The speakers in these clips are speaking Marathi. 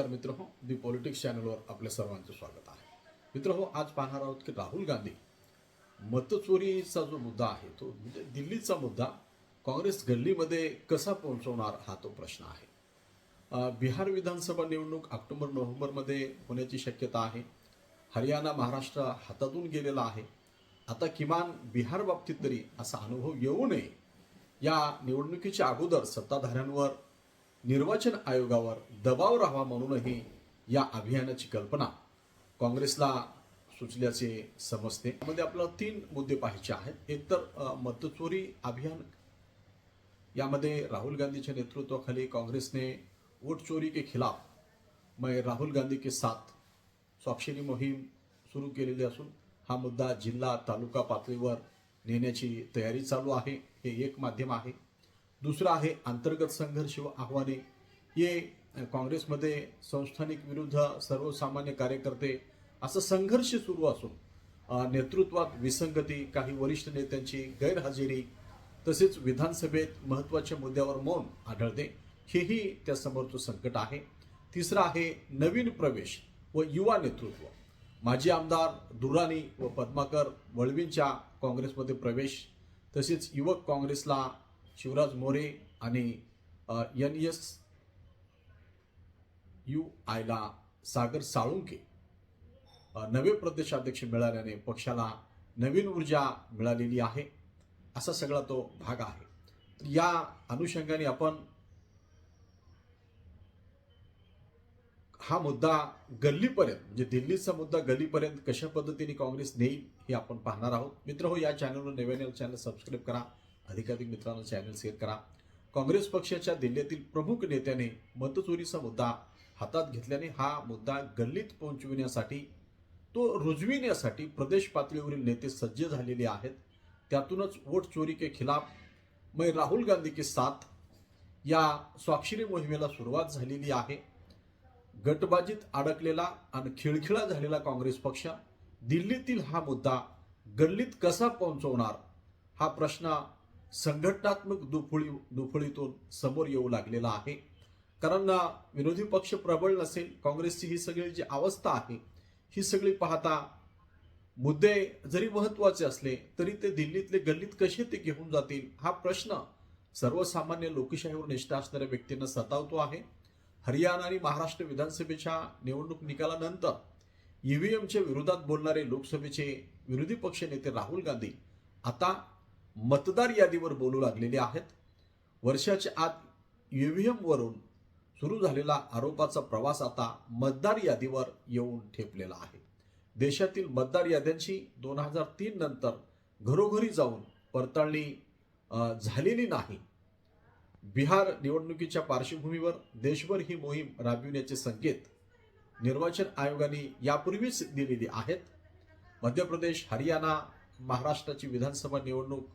नमस्कार मित्र हो दी पॉलिटिक्स चॅनलवर आपल्या सर्वांचं स्वागत आहे. मित्र हो आज पाहणार आहोत की राहुल गांधी मतचोरीचा जो मुद्दा आहे तो म्हणजे दिल्लीचा मुद्दा काँग्रेस गल्लीमध्ये कसा पोहोचवणार हा तो प्रश्न आहे. बिहार विधानसभा निवडणूक ऑक्टोबर नोव्हेंबरमध्ये होण्याची शक्यता आहे. हरियाणा महाराष्ट्र हातातून गेलेला आहे. आता किमान बिहार बाबतीत तरी असा अनुभव येऊ नये. या निवडणुकीच्या अगोदर सत्ताधाऱ्यांवर निर्वाचन आयोगावर दबाव राहावा म्हणूनही या अभियानाची कल्पना काँग्रेसला सुचल्याचे समजते. त्यामध्ये आपल्याला तीन मुद्दे पाहायचे आहेत. एक तर मतचोरी अभियान. यामध्ये राहुल गांधीच्या नेतृत्वाखाली काँग्रेसने वोट चोरी के खिलाफ मैं राहुल गांधी के साथ स्वाक्षरी मोहीम सुरू केलेली असून हा मुद्दा जिल्हा तालुका पातळीवर नेण्याची तयारी चालू आहे. हे एक माध्यम आहे. दुसरं आहे अंतर्गत संघर्ष व आव्हाने. हे काँग्रेसमध्ये संस्थानिक विरुद्ध सर्वसामान्य कार्यकर्ते असं संघर्ष सुरू असून नेतृत्वात विसंगती काही वरिष्ठ नेत्यांची गैरहजेरी तसेच विधानसभेत महत्त्वाच्या मुद्द्यावर मौन आढळते हेही त्यासमोरचं संकट आहे. तिसरं आहे नवीन प्रवेश व युवा नेतृत्व. माजी आमदार दुराणी व पद्माकर वळवींच्या काँग्रेसमध्ये प्रवेश तसेच युवक काँग्रेसला शिवराज मोरे आणि एन एस यू आयला सागर साळुंके. नवे प्रदेशाध्यक्ष मिळाल्याने पक्षाला नवीन ऊर्जा मिळालेली आहे. असा सगळा तो भाग आहे. या अनुषंगाने आपण हा मुद्दा गल्लीपर्यंत म्हणजे दिल्लीचा मुद्दा गल्लीपर्यंत कशा पद्धतीने काँग्रेस नेईल हे आपण पाहणार आहोत. मित्र हो या चॅनलवर नव्याने चॅनल सबस्क्राईब करा. अधिकाधिक मित्रांना चॅनल शेअर करा. काँग्रेस पक्षाच्या दिल्लीतील प्रमुख नेत्याने मतचोरीचा मुद्दा हातात घेतल्याने हा मुद्दा गल्लीत पोहोचविण्यासाठी तो रुजविण्यासाठी प्रदेश पातळीवरील नेते सज्ज झालेले आहेत. त्यातूनच वोट चोरी के खिलाफ मै राहुल गांधी के साथ या स्वाक्षरी मोहिमेला सुरुवात झालेली आहे. गटबाजीत अडकलेला आणि खिळखिळा झालेला काँग्रेस पक्ष दिल्लीतील हा मुद्दा गल्लीत कसा पोहोचवणार? हा प्रश्न संघटनात्मक दुफळी दुफळीतून समोर येऊ लागलेला आहे. कारण विरोधी पक्ष प्रबळ नसेल काँग्रेसची ही सगळी जी अवस्था आहे ही सगळी पाहता मुद्दे जरी महत्त्वाचे असले तरी ते दिल्लीतले गल्लीत कसे ते घेऊन जातील हा प्रश्न सर्वसामान्य लोकशाहीवर निष्ठा असणाऱ्या व्यक्तींना सतावतो आहे. हरियाणा आणि महाराष्ट्र विधानसभेच्या निवडणूक निकालानंतर ईव्हीएमच्या विरोधात बोलणारे लोकसभेचे विरोधी पक्ष नेते राहुल गांधी आता मतदार यादीवर बोलू लागलेले आहेत. वर्षाच्या आत यू व्ही एमवरून सुरू झालेला आरोपाचा प्रवास आता मतदार यादीवर येऊन ठेपलेला आहे. देशातील मतदार याद्यांची दोन हजार तीन नंतर घरोघरी जाऊन पडताळणी झालेली नाही. बिहार निवडणुकीच्या पार्श्वभूमीवर देशभर ही मोहीम राबविण्याचे संकेत निर्वाचन आयोगाने यापूर्वीच दिलेली आहेत. मध्य प्रदेश हरियाणा महाराष्ट्राची विधानसभा निवडणूक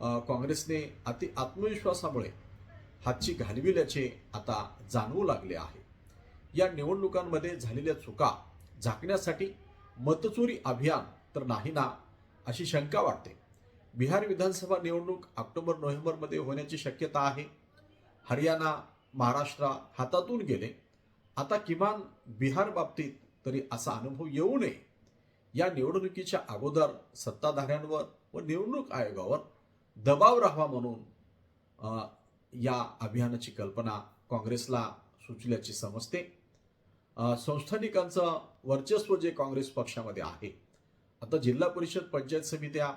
काँग्रेसने अति आत्मविश्वासामुळे हातची घालविल्याचे आता जाणवू लागले आहे. या निवडणुकांमध्ये झालेल्या चुका झाकण्यासाठी मतचोरी अभियान तर नाही ना अशी शंका वाटते. बिहार विधानसभा निवडणूक ऑक्टोबर नोव्हेंबरमध्ये होण्याची शक्यता आहे. हरियाणा महाराष्ट्र हातातून गेले. आता किमान बिहार बाबतीत तरी असा अनुभव येऊ नये. या निवडणुकीच्या अगोदर सत्ताधाऱ्यांवर व निवडणूक आयोगावर दबाव राहावा म्हणून या अभियानाची कल्पना काँग्रेसला सुचल्याची समजते. संस्थानिकांचं वर्चस्व जे काँग्रेस पक्षामध्ये आहे आता जिल्हा परिषद पंचायत समित्या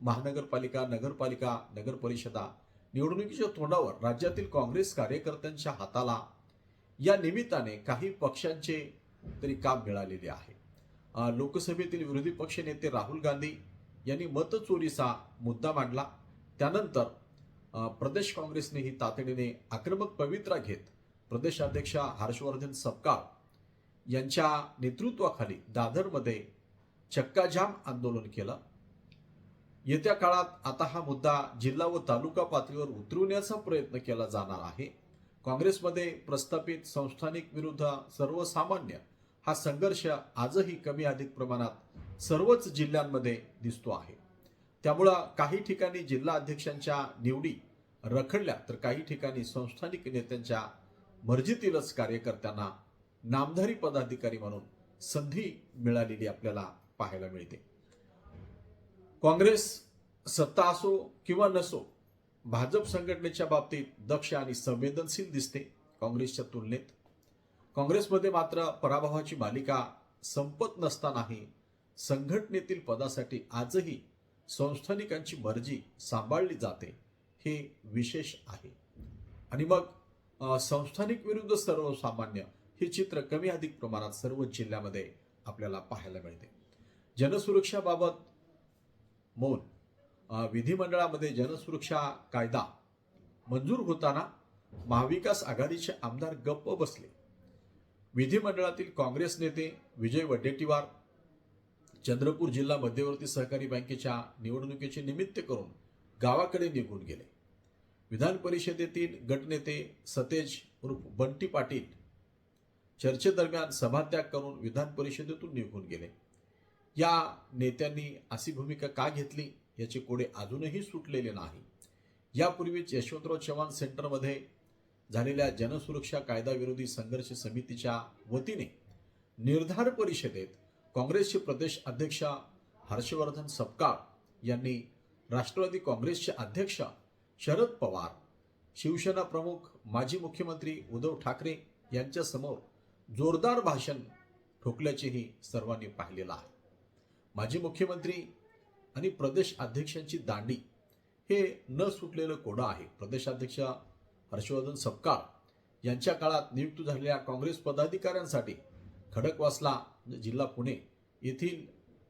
महानगरपालिका नगरपालिका नगर परिषदा निवडणुकीच्या तोंडावर राज्यातील काँग्रेस कार्यकर्त्यांच्या हाताला या निमित्ताने काही पक्षांचे तरी काम मिळालेले आहे. लोकसभेतील विरोधी पक्ष नेते राहुल गांधी यांनी मतचोरीचा मुद्दा मांडला. त्यानंतर प्रदेश काँग्रेसने ही तातडीने आक्रमक पवित्रा घेत प्रदेशाध्यक्ष हर्षवर्धन सपकाळ यांच्या नेतृत्वाखाली दादरमध्ये चक्काजाम आंदोलन केलं. येत्या काळात आता हा मुद्दा जिल्हा व तालुका पातळीवर उतरवण्याचा प्रयत्न केला जाणार आहे. काँग्रेसमध्ये प्रस्थापित संस्थानिक विरुद्ध सर्वसामान्य हा संघर्ष आजही कमी अधिक प्रमाणात सर्वच जिल्ह्यांमध्ये दिसतो आहे. त्यामुळं काही ठिकाणी जिल्हा अध्यक्षांच्या निवडी रखडल्या तर काही ठिकाणी संस्थानिक नेत्यांच्या मर्जीतीलच कार्यकर्त्यांना नामधारी पदाधिकारी म्हणून संधी मिळालेली आपल्याला पाहायला मिळते. काँग्रेस सत्ता असो किंवा नसो भाजप संघटनेच्या बाबतीत दक्ष आणि संवेदनशील दिसते काँग्रेसच्या तुलनेत. काँग्रेसमध्ये मात्र पराभवाची मालिका संपत नसतानाही संघटनेतील पदासाठी आजही संस्थानिकांची मर्जी सांभाळली जाते हे विशेष आहे. आणि मग संस्थानिक विरुद्ध सर्वसामान्य हे चित्र कमी अधिक प्रमाणात सर्व जिल्ह्यामध्ये आपल्याला पाहायला मिळते. जनसुरक्षाबाबत मौन विधिमंडळामध्ये जनसुरक्षा कायदा मंजूर होताना महाविकास आघाडीचे आमदार गप्प बसले. विधिमंडळातील काँग्रेस नेते विजय वडेट्टीवार चंद्रपूर जिल्हा मध्यवर्ती सहकारी बँकेच्या निवडणुकीचे निमित्त करून गावाकडे निघून गेले. विधान परिषदेतील गटनेते सतेज उर्फ बंटी पाटील चर्चेदरम्यान सभात्याग करून विधान परिषदेतून निघून गेले. या नेत्यांनी अशी भूमिका का घेतली याचे कोडे अजूनही सुटलेले नाही. यापूर्वीच यशवंतराव चव्हाण सेंटरमध्ये झालेल्या जनसुरक्षा कायदाविरोधी संघर्ष समितीच्या वतीने निर्धार परिषदेत काँग्रेसचे प्रदेश अध्यक्ष हर्षवर्धन सपकाळ यांनी राष्ट्रवादी काँग्रेसचे अध्यक्ष शरद पवार शिवसेना प्रमुख माजी मुख्यमंत्री उद्धव ठाकरे यांच्यासमोर जोरदार भाषण ठोकल्याचेही सर्वांनी पाहिलेलं आहे. माजी मुख्यमंत्री आणि प्रदेश अध्यक्षांची दांडी हे न सुटलेलं कोडं आहे. प्रदेशाध्यक्ष हर्षवर्धन सपकाळ यांच्या काळात नियुक्त झालेल्या काँग्रेस पदाधिकाऱ्यांसाठी खडकवासला म्हणजे जिल्हा पुणे येथील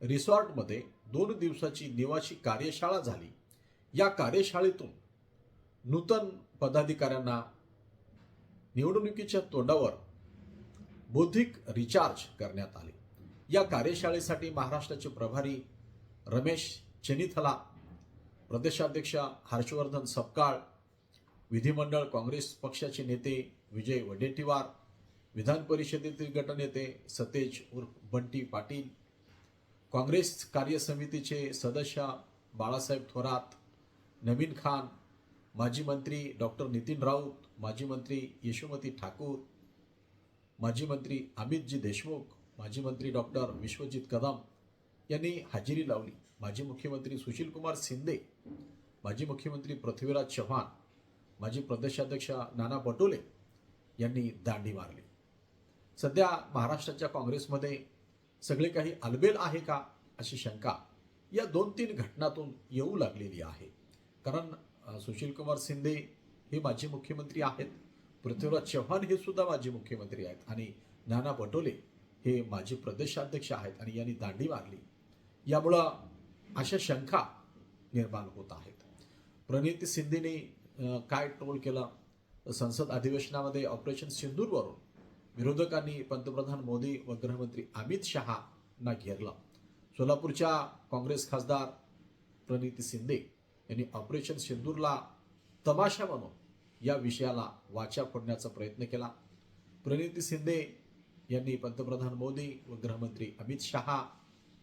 रिसॉर्टमध्ये दोन दिवसाची निवासी कार्यशाळा झाली. या कार्यशाळेतून नूतन पदाधिकाऱ्यांना निवडणुकीच्या तोंडावर बौद्धिक रिचार्ज करण्यात आले. या कार्यशाळेसाठी महाराष्ट्राचे प्रभारी रमेश चेनिथला प्रदेशाध्यक्ष हर्षवर्धन सपकाळ विधिमंडळ काँग्रेस पक्षाचे नेते विजय वडेट्टीवार विधान परिषदेतील गटनेते सतेज उर्फ बंटी पाटील काँग्रेस कार्यसमितीचे सदस्य बाळासाहेब थोरात नवीन खान माजी मंत्री डॉक्टर नितीन राऊत माजी मंत्री यशोमती ठाकूर माजी मंत्री अमितजी देशमुख माजी मंत्री डॉक्टर विश्वजित कदम यांनी हजेरी लावली. माजी मुख्यमंत्री सुशीलकुमार शिंदे माजी मुख्यमंत्री पृथ्वीराज चव्हाण माजी प्रदेशाध्यक्ष नाना पटोले यांनी दांडी मारली. सध्या महाराष्ट्राच्या काँग्रेसमध्ये सगळे काही अलबेल आहे का अशी शंका या दोन तीन घटनातून येऊ लागलेली आहे. कारण सुशीलकुमार शिंदे हे माजी मुख्यमंत्री आहेत. पृथ्वीराज चव्हाण हे सुद्धा माजी मुख्यमंत्री आहेत. आणि नाना पटोले हे माजी प्रदेशाध्यक्ष आहेत आणि यांनी दांडी मारली. यामुळं अशा शंका निर्माण होत आहेत. प्रणिती शिंदेने काय ट्रोल केलं? संसद अधिवेशनामध्ये ऑपरेशन सिंदूरवरून विरोधकांनी पंतप्रधान मोदी व गृहमंत्री अमित शहाना घेरलं. सोलापूरच्या काँग्रेस खासदार प्रणिती शिंदे यांनी ऑपरेशन सिंदूरला तमाशा म्हणून या विषयाला वाचा फोडण्याचा प्रयत्न केला. प्रणिती शिंदे यांनी पंतप्रधान मोदी व गृहमंत्री अमित शहा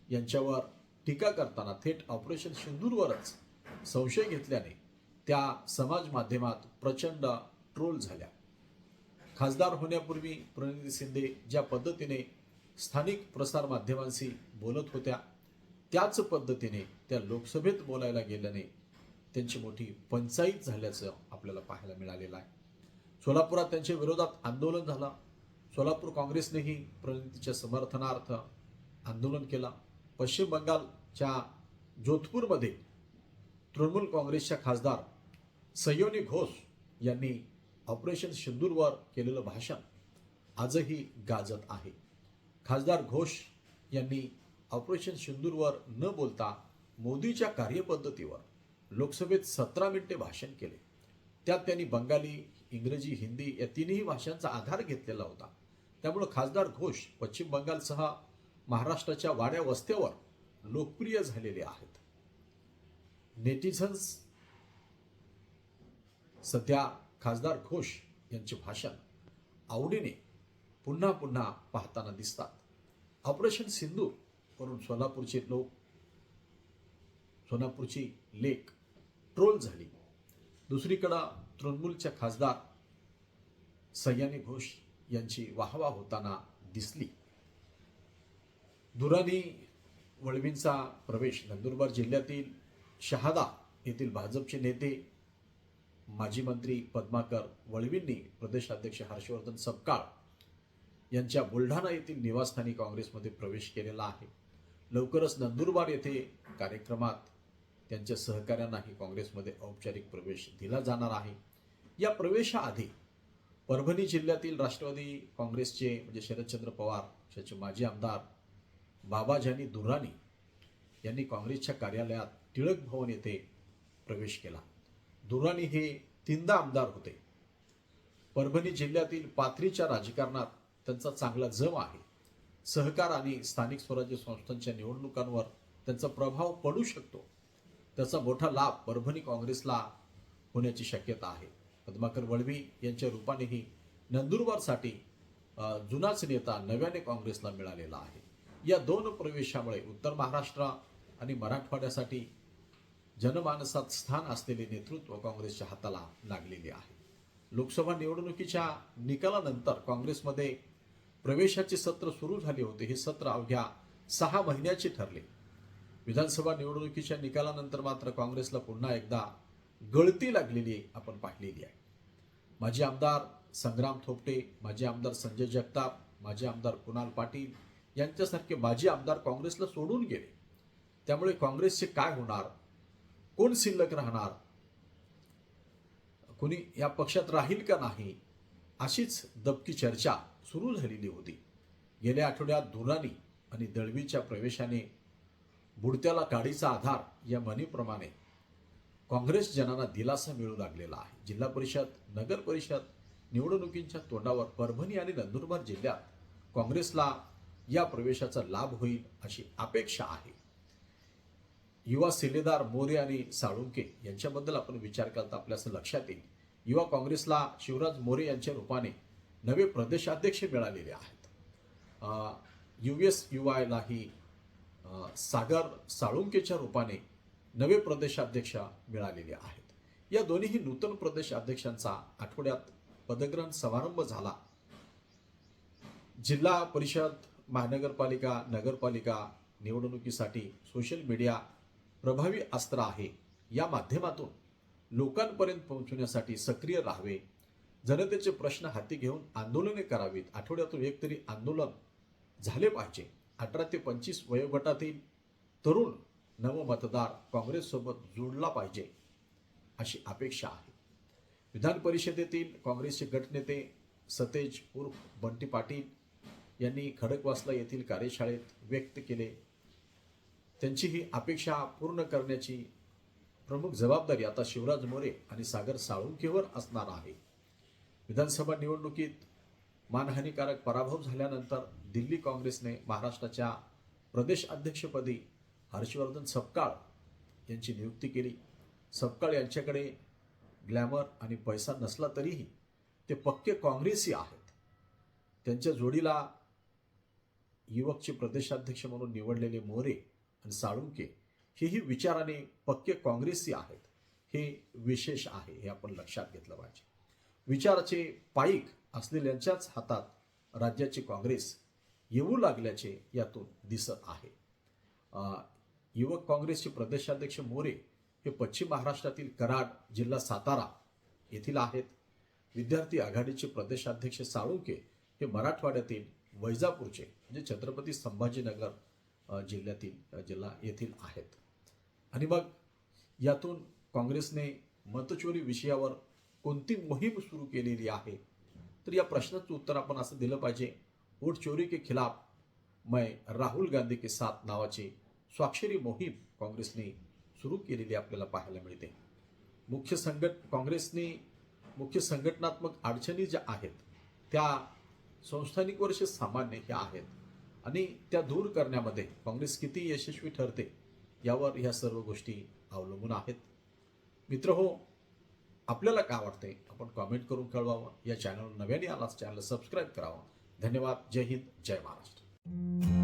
यांच्यावर टीका करताना थेट ऑपरेशन सिंदूरवरच संशय घेतल्याने त्या समाज माध्यमात प्रचंड ट्रोल झाल्या. खासदार होण्यापूर्वी प्रणिती शिंदे ज्या पद्धतीने स्थानिक प्रसारमाध्यमांशी बोलत होत्या त्याच पद्धतीने त्या लोकसभेत बोलायला गेल्याने त्यांची मोठी पंचायत झाल्याचं आपल्याला पाहायला मिळालेलं आहे. सोलापुरात त्यांच्या विरोधात आंदोलन झालं. सोलापूर काँग्रेसनेही प्रणितीच्या समर्थनार्थ आंदोलन केलं. पश्चिम बंगालच्या जोधपूरमध्ये तृणमूल काँग्रेसच्या खासदार सयोनी घोष यांनी ऑपरेशन सिंदूरवर केलेलं भाषण आजही गाजत आहे. खासदार घोष यांनी ऑपरेशन सिंदूरवर न बोलता मोदीच्या कार्यपद्धतीवर लोकसभेत सतरा मिनिटे भाषण केले. त्यात त्यांनी बंगाली इंग्रजी हिंदी या तिन्ही भाषांचा आधार घेतलेला होता. त्यामुळं खासदार घोष पश्चिम बंगालसह महाराष्ट्राच्या वाड्या वस्त्यावर लोकप्रिय झालेले आहेत. नेटिझन्स सध्या खासदार घोष यांचे भाषण आवडीने पुन्हा पुन्हा पाहताना दिसतात. ऑपरेशन सिंदूर वरून सोलापूरचे लोक सोलापूरची लेक ट्रोल झाली. दुसरीकडं तृणमूलच्या खासदार सयानी घोष यांची वाहवा होताना दिसली. दुरानी वळवींचा प्रवेश नंदुरबार जिल्ह्यातील शहादा येथील भाजपचे नेते माजी मंत्री पद्माकर वळवींनी प्रदेशाध्यक्ष हर्षवर्धन सपकाळ यांच्या बुलढाणा येथील निवासस्थानी काँग्रेसमध्ये प्रवेश केलेला आहे. लवकरच नंदुरबार येथे कार्यक्रमात त्यांच्या सहकाऱ्यांनाही काँग्रेसमध्ये औपचारिक प्रवेश दिला जाणार आहे. या प्रवेशाआधी परभणी जिल्ह्यातील राष्ट्रवादी काँग्रेसचे म्हणजे शरदचंद्र पवार पक्षाचे माजी आमदार बाबाजानी दुरानी यांनी काँग्रेसच्या कार्यालयात टिळक भवन येथे प्रवेश केला. दुर्राणी हे तीनदा आमदार होते. परभणी जिल्ह्यातील पाथरीच्या राजकारणात त्यांचा चांगला जम आहे. सहकार आणि स्थानिक स्वराज्य संस्थांच्या निवडणुकांवर त्यांचा प्रभाव पडू शकतो. त्याचा मोठा लाभ परभणी काँग्रेसला होण्याची शक्यता आहे. पद्माकर वळवी यांच्या रूपानेही नंदुरबारसाठी जुनाच नेता नव्याने काँग्रेसला मिळालेला आहे. या दोन प्रवेशामुळे उत्तर महाराष्ट्र आणि मराठवाड्यासाठी जनमानसात स्थान असलेले नेतृत्व काँग्रेसच्या हाताला लागलेले आहे. लोकसभा निवडणुकीच्या निकालानंतर काँग्रेसमध्ये प्रवेशाचे सत्र सुरू झाले होते. हे सत्र अवघ्या सहा महिन्याचे ठरले. विधानसभा निवडणुकीच्या निकालानंतर मात्र काँग्रेसला पुन्हा एकदा गळती लागलेली आपण पाहिलेली आहे. माजी आमदार संग्राम थोपटे माजी आमदार संजय जगताप माजी आमदार कुणाल पाटील यांच्यासारखे माजी आमदार काँग्रेसला सोडून गेले. त्यामुळे काँग्रेसचे काय होणार कोण शिल्लक राहणार? कोणी या पक्षात राहील का नाही? अशीच दबकी चर्चा सुरू झालेली होती. गेल्या आठवड्यात धुरानी आणि दळवीच्या प्रवेशाने बुडत्याला काडीचा आधार या म्हणीप्रमाणे काँग्रेस जनांना दिलासा मिळू लागलेला आहे. जिल्हा परिषद नगर परिषद निवडणुकींच्या तोंडावर परभणी आणि नंदुरबार जिल्ह्यात काँग्रेसला या प्रवेशाचा लाभ होईल अशी अपेक्षा आहे. युवा सेलेदार मोरे आणि साळुंके यांच्याबद्दल आपण विचार करता आपल्यास लक्षात येईल. युवा काँग्रेसला शिवराज मोरे यांच्या रूपाने नवे प्रदेशाध्यक्ष मिळालेले आहेत. यू एस यू आयलाही सागर साळुंकेच्या रूपाने नवे प्रदेशाध्यक्ष मिळालेले आहेत. या दोन्हीही नूतन प्रदेश अध्यक्षांचा आठवड्यात पदग्रहण समारंभ झाला. जिल्हा परिषद महानगरपालिका नगरपालिका निवडणुकीसाठी सोशल मीडिया प्रभावी अस्त्र आहे. या माध्यमातून लोकांपर्यंत पोहोचवण्यासाठी सक्रिय राहावे. जनतेचे प्रश्न हाती घेऊन आंदोलने करावीत. आठवड्यातून एक तरी आंदोलन झाले पाहिजे. अठरा ते पंचवीस वयोगटातील तरुण नवमतदार काँग्रेससोबत जोडला पाहिजे अशी अपेक्षा आहे. विधान परिषदेतील काँग्रेसचे गटनेते सतेज उर्फ बंटी पाटील यांनी खडकवासला येथील कार्यशाळेत व्यक्त केले त्यांची ही अपेक्षा पूर्ण करण्याची प्रमुख जबाबदारी आता शिवराज मोरे आणि सागर साळुंकेवर असणार आहे. विधानसभा निवडणुकीत मानहानिकारक पराभव झाल्यानंतर दिल्ली काँग्रेसने महाराष्ट्राच्या प्रदेश अध्यक्षपदी हर्षवर्धन सपकाळ यांची नियुक्ती केली. सपकाळ यांच्याकडे ग्लॅमर आणि पैसा नसला तरीही ते पक्के काँग्रेसी आहेत. त्यांच्या जोडीला युवकचे प्रदेशाध्यक्ष म्हणून निवडलेले मोरे आणि साळुंके हेही विचाराने पक्के काँग्रेसी आहेत. हे विशेष आहे हे आपण लक्षात घेतलं पाहिजे. विचाराचे पाईक असलेल्यांच्याच हातात राज्याची काँग्रेस येऊ लागल्याचे यातून दिसत आहे. युवक काँग्रेसचे प्रदेशाध्यक्ष मोरे हे पश्चिम महाराष्ट्रातील कराड जिल्हा सातारा येथील आहेत. विद्यार्थी आघाडीचे प्रदेशाध्यक्ष साळुंके हे मराठवाड्यातील वैजापूरचे म्हणजे छत्रपती संभाजीनगर जिल्ह्यातील जिल्हा येथील आहेत. आणि मग यातून काँग्रेसने मतचोरी विषयावर कोणती मोहीम सुरू केलेली आहे? तर या प्रश्नाचं उत्तर आपण असं दिलं पाहिजे वोट चोरी के खिलाफ मैं राहुल गांधी के साथ नावाची स्वाक्षरी मोहीम काँग्रेसने सुरू केलेली आपल्याला पाहायला मिळते. मुख्य संघट काँग्रेसने मुख्य संघटनात्मक अडचणी ज्या आहेत त्या संस्थानिक वर्ष सामान्य ह्या आहेत. आणि त्या दूर करण्यामध्ये काँग्रेस किती यशस्वी ठरते यावर ह्या सर्व गोष्टी अवलंबून आहेत. मित्र हो आपल्याला काय वाटते आपण कॉमेंट करून कळवावं. या चॅनल नव्याने आलाच चॅनल सबस्क्राईब करावं. धन्यवाद. जय हिंद. जय महाराष्ट्र.